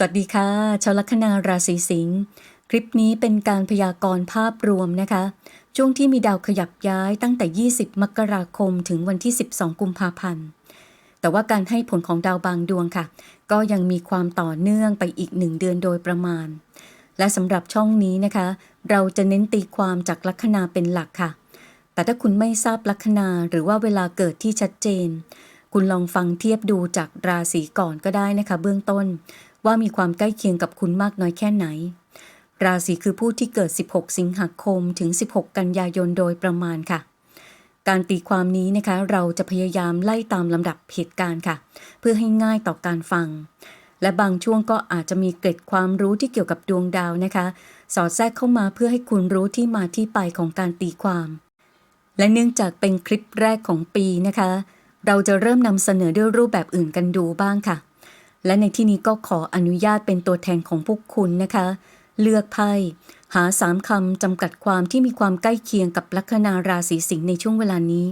สวัสดีค่ะชาวลัคนาราศีสิงห์คลิปนี้เป็นการพยากรณ์ภาพรวมนะคะ ช่วงที่มีดาวขยับย้ายตั้งแต่ 20 มกราคมถึงวันที่ 12 กุมภาพันธ์ แต่ว่าการให้ผลของดาวบางดวงค่ะ ก็ยังมีความต่อเนื่องไปอีกหนึ่งเดือนโดยประมาณ และสำหรับช่องนี้นะคะ เราจะเน้นตีความจากลัคนาเป็นหลักค่ะ แต่ถ้าคุณไม่ทราบลัคนาหรือว่าเวลาเกิดที่ชัดเจน คุณลองฟังเทียบดูจากราศีก่อนก็ได้นะคะ เบื้องต้น ว่ามีความใกล้เคียงกับคุณมากน้อยแค่ไหน ราศีคือผู้ที่เกิด 16 สิงหาคมถึง 16 กันยายนโดยประมาณค่ะ การตีความนี้นะคะ เราจะพยายามไล่ตามลำดับเหตุการณ์ค่ะ เพื่อให้ง่ายต่อการฟัง และบางช่วงก็อาจจะมีเกร็ดความรู้ที่เกี่ยวกับดวงดาวนะคะ สอดแทรกเข้ามาเพื่อให้คุณรู้ที่มาที่ไปของการตีความ และเนื่องจากเป็นคลิปแรกของปีนะคะเราจะเริ่มนำเสนอด้วยรูปแบบอื่นกันดูบ้างค่ะ และในที่นี้ก็ขออนุญาตเป็นตัวแทนของพวกคุณนะคะ เลือกไพ่หาสามคำจำกัดความที่มีความใกล้เคียงกับลัคนาราศีสิงห์ในช่วงเวลานี้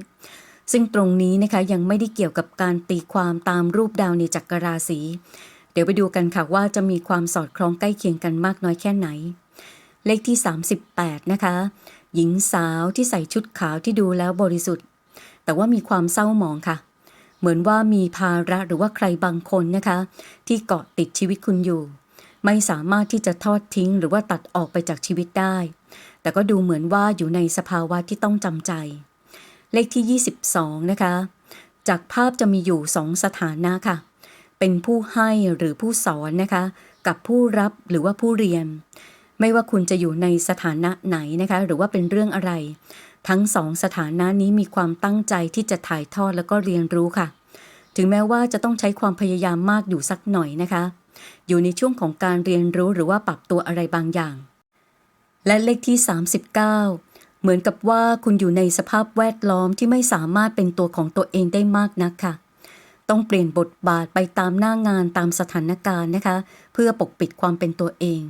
ซึ่งตรงนี้นะคะยังไม่ได้เกี่ยวกับการตีความตามรูปดาวในจักรราศีเดี๋ยวไปดูกันค่ะว่าจะมีความสอดคล้องใกล้เคียงกันมากน้อยแค่ไหน เลขที่ 38 นะคะ หญิงสาวที่ใส่ชุดขาวที่ดูแล้วบริสุทธิ์ แต่ว่ามีความเศร้าหมองค่ะ เหมือนว่ามีภาระหรือว่าใครบางคนนะคะ ที่เกาะติดชีวิตคุณอยู่ ไม่สามารถที่จะทอดทิ้ง หรือว่าตัดออกไปจากชีวิตได้ แต่ก็ดูเหมือนว่าอยู่ในสภาวะที่ต้องจำใจ เลขที่ 22 นะคะ จากภาพจะมีอยู่สองสถานะค่ะ เป็นผู้ให้หรือผู้สอนนะคะ กับผู้รับหรือว่าผู้เรียน ไม่ว่าคุณจะอยู่ในสถานะไหนนะคะ หรือว่าเป็นเรื่องอะไร ทั้งสองสถานะนี้มีความตั้งใจที่จะถ่ายทอดแล้วก็เรียนรู้ค่ะ ถึงแม้ว่าจะต้องใช้ความพยายามมากอยู่สักหน่อยนะคะ อยู่ในช่วงของการเรียนรู้หรือว่าปรับตัวอะไรบางอย่าง และเลขที่ 39 เหมือนกับว่าคุณอยู่ในสภาพแวดล้อมที่ไม่สามารถเป็นตัวของตัวเองได้มากนักค่ะ ต้องเปลี่ยนบทบาทไปตามหน้างานตามสถานการณ์นะคะ เพื่อปกปิดความเป็นตัวเอง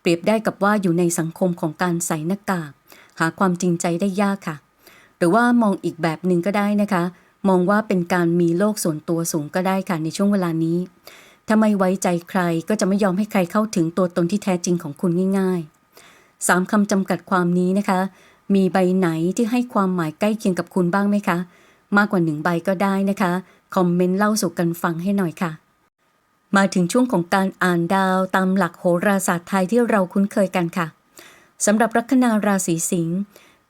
เปรียบได้กับว่าอยู่ในสังคมของการใส่หน้ากาก หาความจริงใจได้ยากค่ะ หรือว่ามองอีกแบบหนึ่งก็ได้นะคะ มองว่าเป็นการมีโลกส่วนตัวสูงก็ได้ค่ะในช่วงเวลานี้ถ้าไม่ไว้ใจใครก็จะไม่ยอมให้ใครเข้าถึงตัวตนที่แท้จริงของคุณง่ายๆสามคำจำกัดความนี้นะคะ มีใบไหนที่ให้ความหมายใกล้เคียงกับคุณบ้างไหมคะ มากกว่าหนึ่งใบก็ได้นะคะ คอมเมนต์เล่าสู่กันฟังให้หน่อยค่ะ มาถึงช่วงของการอ่านดาวตามหลักโหราศาสตร์ไทยที่เราคุ้นเคยกันค่ะ สำหรับลัคนาราศีสิงห์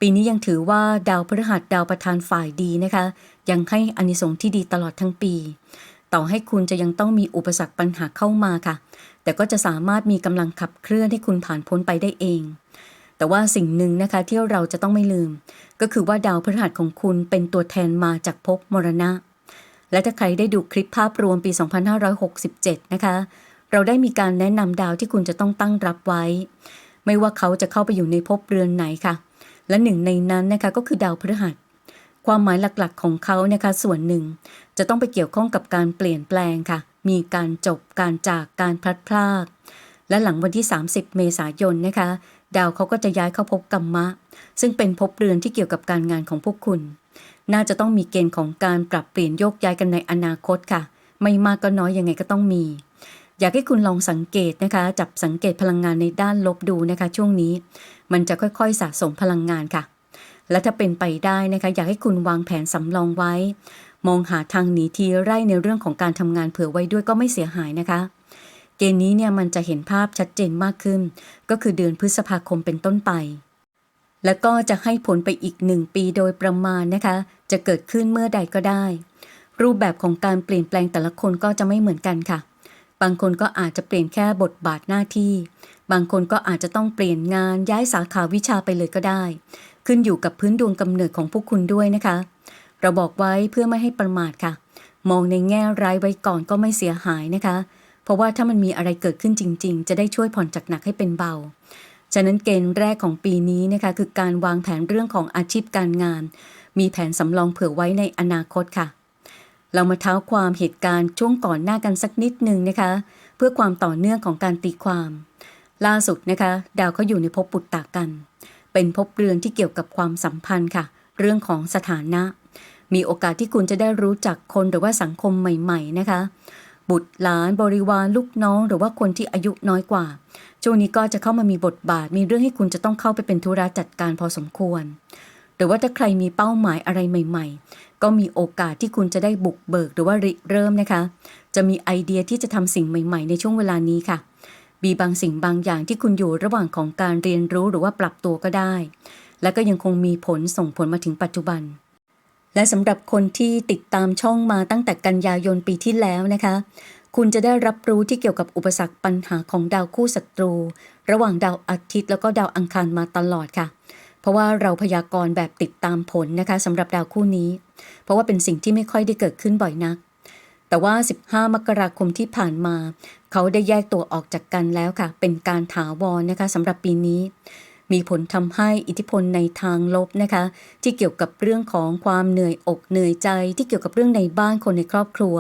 ปีนี้ยังถือว่าดาวพฤหัสดาวประธานฝ่ายดีนะคะ ยังให้อานิสงส์ที่ดีตลอดทั้งปี ต่อให้คุณจะยังต้องมีอุปสรรคปัญหาเข้ามาค่ะ แต่ก็จะสามารถมีกำลังขับเคลื่อนให้คุณผ่านพ้นไปได้เอง แต่ว่าสิ่งหนึ่งนะคะที่เราจะต้องไม่ลืม ก็คือว่าดาวพฤหัสของคุณเป็นตัวแทนมาจากภพมรณะ และถ้าใครได้ดูคลิปภาพรวมปี 2567 นะคะ เราได้มีการแนะนำดาวที่คุณจะต้องตั้งรับไว้ ไม่ว่าเขาจะเข้าไปอยู่ในภพเรือนไหนค่ะ และหนึ่งในนั้นนะคะก็คือดาวพฤหัส ความหมายหลักๆของเขานะคะส่วนหนึ่ง จะต้องไปเกี่ยวข้องกับการเปลี่ยนแปลงค่ะ มีการจบการจากการพลัดพรากและหลังวันที่ 30 เมษายนนะคะ ดาวเขาก็จะย้ายเข้าภพกัมมะ ซึ่งเป็นภพเรือนที่เกี่ยวกับการงานของพวกคุณ น่าจะต้องมีเกณฑ์ของการปรับเปลี่ยนโยกย้ายกันในอนาคตค่ะ ไม่มากก็น้อยยังไงก็ต้องมี อยากให้คุณลองสังเกตนะคะ จับสังเกตพลังงานในด้านลบดูนะคะ ช่วงนี้ มันจะค่อยๆสะสมพลังงานค่ะ และถ้าเป็นไปได้นะคะ อยากให้คุณวางแผนสำรองไว้ มองหาทางหนีทีไร่ในเรื่องของการทำงานเผื่อไว้ด้วยก็ไม่เสียหายนะคะ เกณฑ์นี้เนี่ยมันจะเห็นภาพชัดเจนมากขึ้น ก็คือเดือนพฤษภาคมเป็นต้นไป แล้วก็จะให้ผลไปอีกหนึ่งปีโดยประมาณนะคะ จะเกิดขึ้นเมื่อใดก็ได้ รูปแบบของการเปลี่ยนแปลงแต่ละคนก็จะไม่เหมือนกันค่ะ บางคนก็อาจจะเปลี่ยนแค่บทบาทหน้าที่ บางคนก็อาจจะต้องเปลี่ยนงานย้ายสาขาวิชาไปเลยก็ได้ ขึ้นอยู่กับพื้นดวงกำเนิดของพวกคุณด้วยนะคะ เราบอกไว้เพื่อไม่ให้ประมาทค่ะ มองในแง่ร้ายไว้ก่อนก็ไม่เสียหายนะคะ เพราะว่าถ้ามันมีอะไรเกิดขึ้นจริง ๆ จะได้ช่วยผ่อนจากหนักให้เป็นเบา ฉะนั้นเกณฑ์แรกของปีนี้นะคะคือการวางแผนเรื่องของอาชีพการงาน มีแผนสำรองเผื่อไว้ในอนาคตค่ะ เรามาเท้าความเหตุการณ์ช่วงก่อนหน้ากันสักนิดหนึ่งนะคะ เพื่อความต่อเนื่องของการตีความ ล่าสุดนะคะ ดาวเขาอยู่ในภพปุตตะกัน เป็นภพเรือนที่เกี่ยวกับความสัมพันธ์ค่ะ เรื่องของสถานะ มีโอกาสที่คุณจะได้รู้จักคนหรือว่าสังคมใหม่ๆนะคะ บุตรหลานบริวารลูกน้อง หรือว่าคนที่อายุน้อยกว่าช่วงนี้ก็จะเข้ามามีบทบาท มีเรื่องให้คุณจะต้องเข้าไปเป็นธุระจัดการพอสมควร หรือว่าถ้าใครมีเป้าหมายอะไรใหม่ ๆ ก็มีโอกาสที่คุณจะได้บุกเบิกหรือว่าริเริ่มนะคะ จะมีไอเดียที่จะทำสิ่งใหม่ ๆ ในช่วงเวลานี้ค่ะ มีบางสิ่งบางอย่างที่คุณอยู่ระหว่างของการเรียนรู้หรือว่าปรับตัวก็ได้ และก็ยังคงมีผลส่งผลมาถึงปัจจุบัน และสำหรับคนที่ติดตามช่องมาตั้งแต่กันยายนปีที่แล้วนะคะคุณจะได้รับรู้ที่เกี่ยวกับอุปสรรคปัญหาของดาวคู่ศัตรู ระหว่างดาวอาทิตย์แล้วก็ดาวอังคารมาตลอดค่ะ ราะว่าเราพยากรณ์แบบติดตามผลนะคะสำหรับดาวคู่นี้ เพราะว่าเป็นสิ่งที่ไม่ค่อยได้เกิดขึ้นบ่อยนัก แต่ว่า 15 มกราคมที่ผ่านมา เขาได้แยกตัวออกจากกันแล้วค่ะ เป็นการถาวรนะคะสำหรับปีนี้ มีผลทำให้อิทธิพลในทางลบนะคะ ที่เกี่ยวกับเรื่องของความเหนื่อยอกเหนื่อยใจ ที่เกี่ยวกับเรื่องในบ้านคนในครอบครัว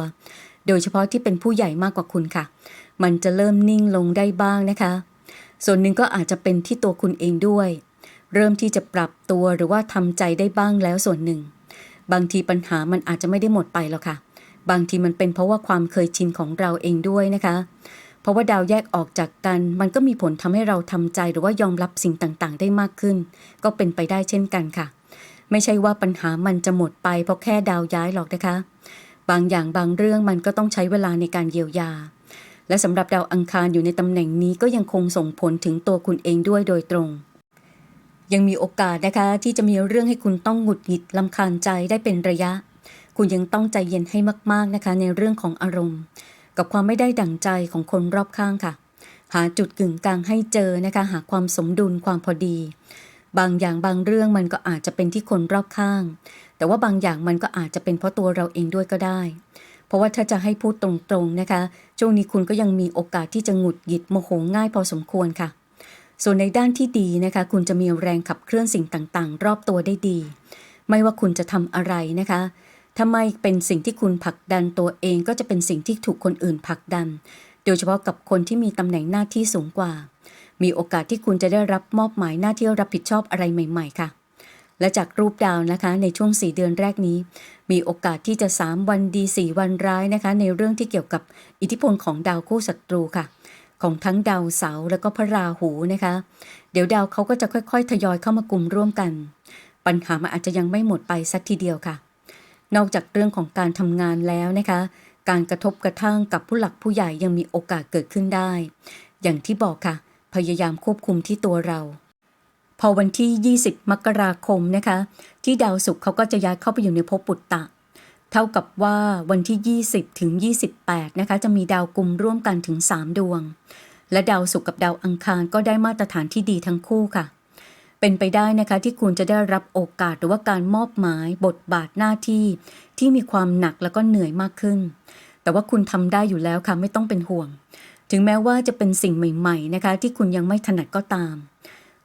โดยเฉพาะที่เป็นผู้ใหญ่มากกว่าคุณค่ะ มันจะเริ่มนิ่งลงได้บ้างนะคะ ส่วนหนึ่งก็อาจจะเป็นที่ตัวคุณเองด้วย เริ่มที่จะปรับตัวหรือว่าทำใจได้บ้างแล้วส่วนหนึ่ง บางทีปัญหามันอาจจะไม่ได้หมดไปหรอกค่ะ บางทีมันเป็นเพราะว่าความเคยชินของเราเองด้วยนะคะ เพราะว่าดาวแยกออกจากกัน มันก็มีผลทำให้เราทำใจหรือว่ายอมรับสิ่งต่างๆ ได้มากขึ้น ก็เป็นไปได้เช่นกันค่ะ ไม่ใช่ว่าปัญหามันจะหมดไปเพราะแค่ดาวย้ายหรอกนะคะ บางอย่างบางเรื่องมันก็ต้องใช้เวลาในการเยียวยาและสำหรับดาวอังคารอยู่ในตำแหน่งนี้ก็ยังคงส่งผลถึงตัวคุณเองด้วยโดยตรง ยังมีโอกาสนะคะที่จะมีเรื่องให้คุณต้องหงุดหงิดลำคาญใจได้เป็นระยะ คุณยังต้องใจเย็นให้มาก ๆนะคะ ในเรื่องของอารมณ์ กับความไม่ได้ดั่งใจของคนรอบข้างค่ะ หาจุดกึ่งกลางให้เจอนะคะ หาความสมดุลความพอดี บางอย่างบางเรื่องมันก็อาจจะเป็นที่คนรอบข้าง แต่ว่าบางอย่างมันก็อาจจะเป็นเพราะตัวเราเองด้วยก็ได้ เพราะว่าถ้าจะให้พูดตรงๆนะคะ ช่วงนี้คุณก็ยังมีโอกาสที่จะหงุดหงิดโมโหง่ายพอสมควรค่ะ ส่วนในด้านที่ดีนะคะ คุณจะมีแรงขับเคลื่อนสิ่งต่างๆ รอบตัวได้ดี ไม่ว่าคุณจะทำอะไรนะคะถ้าไม่เป็นสิ่งที่คุณผลักดันตัวเองก็จะเป็นสิ่งที่ถูกคนอื่นผลักดัน โดยเฉพาะกับคนที่มีตำแหน่งหน้าที่สูงกว่า มีโอกาสที่คุณจะได้รับมอบหมายหน้าที่รับผิดชอบอะไรใหม่ ๆ ค่ะ และจากรูปดาวนะคะ ในช่วง 4 เดือนแรกนี้ มีโอกาสที่จะ 3 วันดี 4 วันร้ายนะคะ ในเรื่องที่เกี่ยวกับอิทธิพลของดาวคู่ศัตรูค่ะ ของทั้งดาวเสาร์และก็พระราหูนะคะ เดี๋ยวดาวเขาก็จะค่อยๆ ทยอยเข้ามากลุ่มร่วมกัน ปัญหามันอาจจะยังไม่หมดไปสักทีเดียวค่ะ นอกจากเรื่องของการทำงานแล้วนะคะ การกระทบกระทั่งกับผู้หลักผู้ใหญ่ยังมีโอกาสเกิดขึ้นได้ อย่างที่บอกค่ะ พยายามควบคุมที่ตัวเรา พอวันที่ 20 มกราคมนะคะ ที่ดาวศุกร์เขาก็จะย้ายเข้าไปอยู่ในภพปุตตะ เท่ากับว่าวันที่ 20 ถึง 28 นะคะ จะมีดาวกลุ่มร่วมกันถึง 3 ดวง และดาวศุกร์กับดาวอังคารก็ได้มาตรฐานที่ดีทั้งคู่ค่ะ เป็นไปได้นะคะที่คุณจะได้รับโอกาสหรือว่าการมอบหมายบทบาทหน้าที่ ที่มีความหนักแล้วก็เหนื่อยมากขึ้น แต่ว่าคุณทำได้อยู่แล้วค่ะไม่ต้องเป็นห่วง ถึงแม้ว่าจะเป็นสิ่งใหม่ๆนะคะ ที่คุณยังไม่ถนัดก็ตาม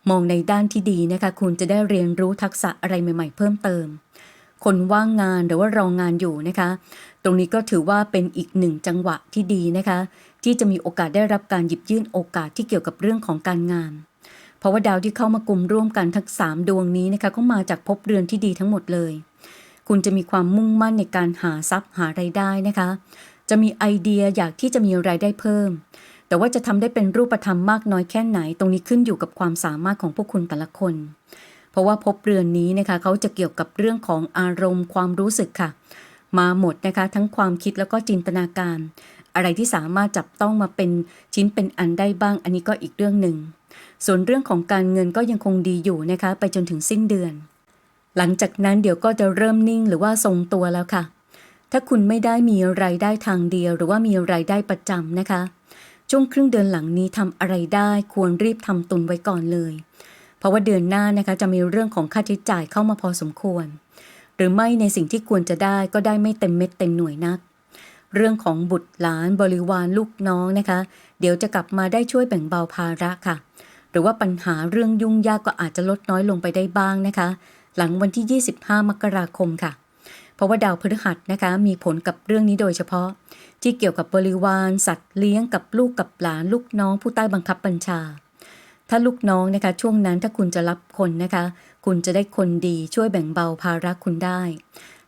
มองในด้านที่ดีนะคะ คุณจะได้เรียนรู้ทักษะอะไรใหม่ ๆ เพิ่มเติม คนว่างงานหรือว่ารองงานอยู่นะคะ ตรงนี้ก็ถือว่าเป็นอีกหนึ่งจังหวะที่ดีนะคะ ที่จะมีโอกาสได้รับการหยิบยื่นโอกาสที่เกี่ยวกับเรื่องของการงาน เพราะว่าดาวที่เข้ามากลุ่มร่วมกันทั้งสามดวงนี้นะคะก็มาจากภพเรือนที่ดีทั้งหมดเลย คุณจะมีความมุ่งมั่นในการหาทรัพย์หาไรายได้นะคะ จะมีไอเดียอยากที่จะมีรายได้เพิ่ม แต่ว่าจะทำได้เป็นรูปธรรมมากน้อยแค่ไหน ตรงนี้ขึ้นอยู่กับความสามารถของพวกคุณแต่ละคน เพราะว่าภพเรือนนี้นะคะเขาจะเกี่ยวกับเรื่องของอารมณ์ความรู้สึกค่ะ มาหมดนะคะทั้งความคิดแล้วก็จินตนาการ อะไรที่สามารถจับต้องมาเป็นชิ้นเป็นอันได้บ้าง อันนี้ก็อีกเรื่องหนึ่ง ส่วนเรื่องของการเงินก็ยังคงดีอยู่นะคะ ไปจนถึงสิ้นเดือน หลังจากนั้นเดี๋ยวก็จะเริ่มนิ่งหรือว่าทรงตัวแล้วค่ะ ถ้าคุณไม่ได้มีรายได้ทางเดียว หรือว่ามีรายได้ประจำนะคะช่วงครึ่งเดือนหลังนี้ทำอะไรได้ควรรีบทำตุนไว้ก่อนเลย เพราะว่าเดือนหน้านะคะจะมีเรื่องของค่าใช้จ่ายเข้ามาพอสมควร หรือไม่ในสิ่งที่ควรจะได้ก็ได้ไม่เต็มเม็ดเต็มหน่วยนัก เรื่องของบุตรหลานบริวารลูกน้องนะคะ เดี๋ยวจะกลับมาได้ช่วยแบ่งเบาภาระค่ะ หรือว่าปัญหาเรื่องยุ่งยากก็อาจจะลดน้อยลงไปได้บ้างนะคะ หลังวันที่ 25 มกราคมค่ะเพราะว่าดาวพฤหัสนะคะมีผลกับเรื่องนี้โดยเฉพาะ ที่เกี่ยวกับบริวาร สัตว์เลี้ยงกับลูกกับหลานลูกน้องผู้ใต้บังคับบัญชา ถ้าลูกน้องนะคะช่วงนั้นถ้าคุณจะรับคนนะคะ คุณจะได้คนดีช่วยแบ่งเบาภาระคุณได้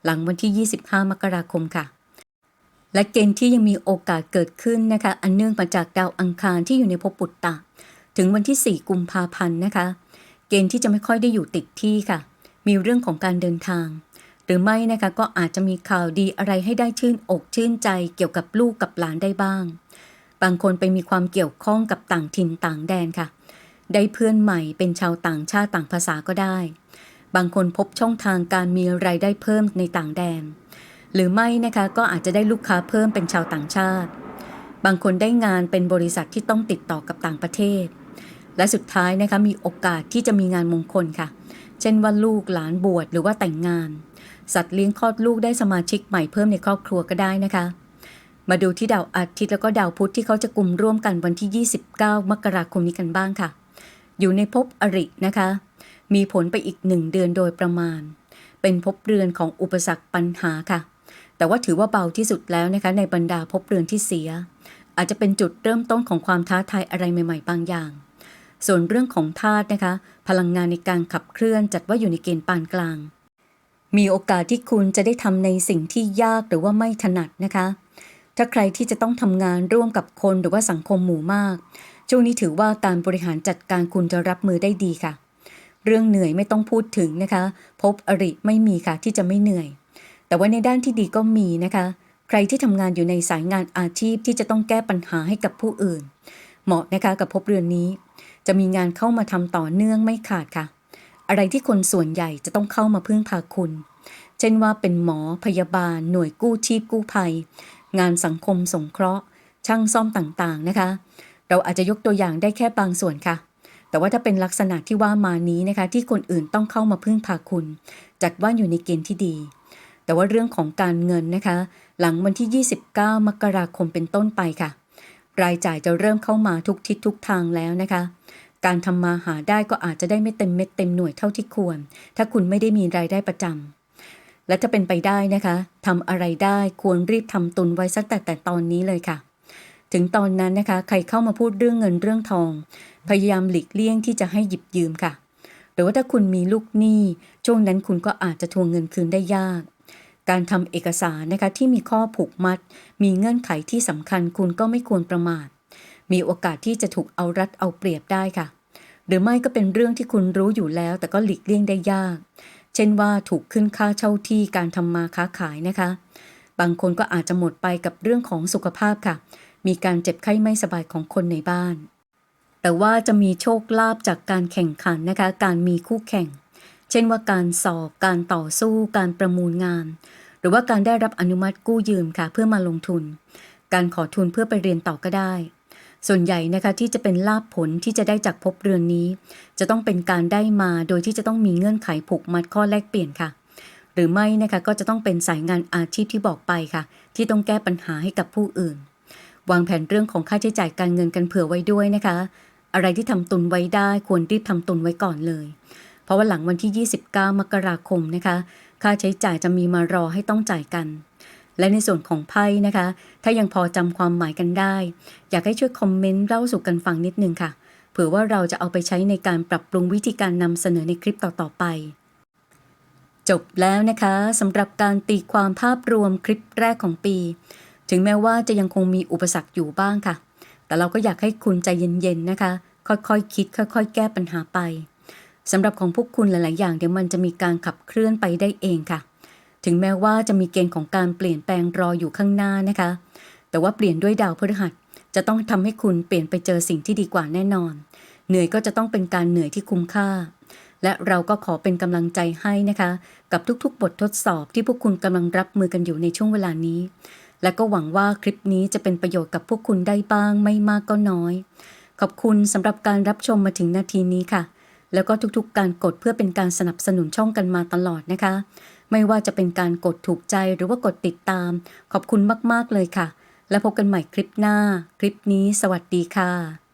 หลังวันที่ 25 มกราคมค่ะ และเกณฑ์ที่ยังมีโอกาสเกิดขึ้นนะคะ อันเนื่องมาจากดาวอังคารที่อยู่ในภพปุตตะ ถึงวันที่ 4 กุมภาพันธ์นะคะ เกณฑ์ที่จะไม่ค่อยได้อยู่ติดที่ค่ะ มีเรื่องของการเดินทาง หรือไม่นะคะก็อาจจะมีข่าวดีอะไรให้ได้ชื่นอกชื่นใจเกี่ยวกับลูกกับหลานได้บ้าง บางคนไปมีความเกี่ยวข้องกับต่างถิ่นต่างแดนค่ะ ได้เพื่อนใหม่เป็นชาวต่างชาติต่างภาษาก็ได้ บางคนพบช่องทางการมีรายได้เพิ่มในต่างแดน หรือไม่นะคะก็อาจจะได้ลูกค้าเพิ่มเป็นชาวต่างชาติ บางคนได้งานเป็นบริษัทที่ต้องติดต่อกับต่างประเทศ และสุดท้ายนะคะมีโอกาสที่จะมีงานมงคลค่ะ เช่นว่าลูกหลานบวชหรือว่าแต่งงาน สัตว์เลี้ยงคลอดลูกได้สมาชิกใหม่เพิ่มในครอบครัวก็ได้นะคะมาดูที่ดาวอาทิตย์แล้วก็ดาวพุธที่เขาจะกลุ่มร่วมกันวันที่ 29 มกราคมนี้กันบ้างค่ะ อยู่ในภพอรินะคะ มีผลไปอีกหนึ่งเดือนโดยประมาณ เป็นภพเรือนของอุปสรรคปัญหาค่ะ แต่ว่าถือว่าเบาที่สุดแล้วนะคะ ในบรรดาภพเรือนที่เสีย อาจจะเป็นจุดเริ่มต้นของความท้าทายอะไรใหม่ ๆ บางอย่าง ส่วนเรื่องของธาตุนะคะ พลังงานในการขับเคลื่อนจัดว่าอยู่ในเกณฑ์ปานกลาง มีโอกาสที่คุณจะได้ทำในสิ่งที่ยากหรือว่าไม่ถนัดนะคะถ้าใครที่จะต้องทำงานร่วมกับคนหรือว่าสังคมหมู่มาก ช่วงนี้ถือว่าการบริหารจัดการคุณจะรับมือได้ดีค่ะ เรื่องเหนื่อยไม่ต้องพูดถึงนะคะ พบอริไม่มีค่ะที่จะไม่เหนื่อย แต่ว่าในด้านที่ดีก็มีนะคะ ใครที่ทำงานอยู่ในสายงานอาชีพที่จะต้องแก้ปัญหาให้กับผู้อื่น เหมาะนะคะกับภพเรือนนี้ จะมีงานเข้ามาทำต่อเนื่องไม่ขาดค่ะ อะไรที่คนส่วนใหญ่จะต้องเข้ามาพึ่งพาคุณ เช่นว่าเป็นหมอพยาบาล หน่วยกู้ชีพกู้ภัย งานสังคมสงเคราะห์ ช่างซ่อมต่างๆนะคะ เราอาจจะยกตัวอย่างได้แค่บางส่วนค่ะ แต่ว่าถ้าเป็นลักษณะที่ว่ามานี้นะคะ ที่คนอื่นต้องเข้ามาพึ่งพาคุณ จัดว่าอยู่ในเกณฑ์ที่ดี แต่ว่าเรื่องของการเงินนะคะ หลังวันที่ 29 มกราคมเป็นต้นไปค่ะ รายจ่ายจะเริ่มเข้ามาทุกทิศทุกทางแล้วนะคะการทำมาหาได้ก็อาจจะได้ไม่เต็มเม็ดเต็มหน่วยเท่าที่ควร ถ้าคุณไม่ได้มีรายได้ประจำ และถ้าเป็นไปได้นะคะทำอะไรได้ควรรีบทำตุนไว้สักแต่แต่ตอนนี้เลยค่ะ ถึงตอนนั้นนะคะ ใครเข้ามาพูดเรื่องเงินเรื่องทอง พยายามหลีกเลี่ยงที่จะให้หยิบยืมค่ะ หรือว่าถ้าคุณมีลูกหนี้ช่วงนั้นคุณก็อาจจะทวงเงินคืนได้ยาก การทำเอกสารนะคะที่มีข้อผูกมัด มีเงื่อนไขที่สำคัญคุณก็ไม่ควรประมาท มีโอกาสที่จะถูกเอารัดเอาเปรียบได้ค่ะ หรือไม่ก็เป็นเรื่องที่คุณรู้อยู่แล้ว แต่ก็หลีกเลี่ยงได้ยาก เช่นว่าถูกขึ้นค่าเช่าที่การทำมาค้าขายนะคะ บางคนก็อาจจะหมดไปกับเรื่องของสุขภาพค่ะ มีการเจ็บไข้ไม่สบายของคนในบ้าน แต่ว่าจะมีโชคลาภจากการแข่งขันนะคะ การมีคู่แข่ง เช่นว่าการสอบ การต่อสู้ การประมูลงาน หรือว่าการได้รับอนุมัติกู้ยืมค่ะ เพื่อมาลงทุน การขอทุนเพื่อไปเรียนต่อก็ได้ ส่วนใหญ่นะคะที่จะเป็นลาภผลที่จะได้จากภพเรือนนี้ จะต้องเป็นการได้มาโดยที่จะต้องมีเงื่อนไขผูกมัดข้อแลกเปลี่ยนค่ะหรือไม่นะคะก็จะต้องเป็นสายงานอาชีพที่บอกไปค่ะ ที่ต้องแก้ปัญหาให้กับผู้อื่น วางแผนเรื่องของค่าใช้จ่ายการเงินกันเผื่อไว้ด้วยนะคะ อะไรที่ทำตุนไว้ได้ควรรีบทำตุนไว้ก่อนเลย เพราะว่าหลังวันที่ 29 มกราคมนะคะ ค่าใช้จ่ายจะมีมารอให้ต้องจ่ายกัน และในส่วนของไพ่นะคะ ถ้ายังพอจำความหมายกันได้ อยากให้ช่วยคอมเมนต์เล่าสู่กันฟังนิดนึงค่ะเผื่อว่าเราจะเอาไปใช้ในการปรับปรุงวิธีการนำเสนอในคลิปต่อๆไปจบแล้วนะคะสำหรับการตีความภาพรวมคลิปแรกของปี ถึงแม้ว่าจะยังคงมีอุปสรรคอยู่บ้างค่ะ แต่เราก็อยากให้คุณใจเย็นๆนะคะ ค่อยๆคคิด ค่อย ๆ แก้ปัญหาไปสำหรับของพวกคุณหลาย ๆ อย่างเดี๋ยวมันจะมีการขับเคลื่อนไปได้เองค่ะ ถึงแม้ว่าจะมีเกณฑ์ของการเปลี่ยนแปลงรออยู่ข้างหน้านะคะ แต่ว่าเปลี่ยนด้วยดาวพฤหัสจะต้องทำให้คุณเปลี่ยนไปเจอสิ่งที่ดีกว่าแน่นอน เหนื่อยก็จะต้องเป็นการเหนื่อยที่คุ้มค่า และเราก็ขอเป็นกำลังใจให้นะคะ กับทุกๆ บททดสอบที่พวกคุณกำลังรับมือกันอยู่ในช่วงเวลานี้ และก็หวังว่าคลิปนี้จะเป็นประโยชน์กับพวกคุณได้บ้างไม่มากก็น้อย ขอบคุณสำหรับการรับชมมาถึงนาทีนี้ค่ะ แล้วก็ทุกๆ การกดเพื่อเป็นการสนับสนุนช่องกันมาตลอดนะคะ ไม่ว่าจะเป็นการกดถูกใจหรือว่ากดติดตาม ขอบคุณมากๆเลยค่ะ แล้วพบกันใหม่คลิปหน้า คลิปนี้ สวัสดีค่ะ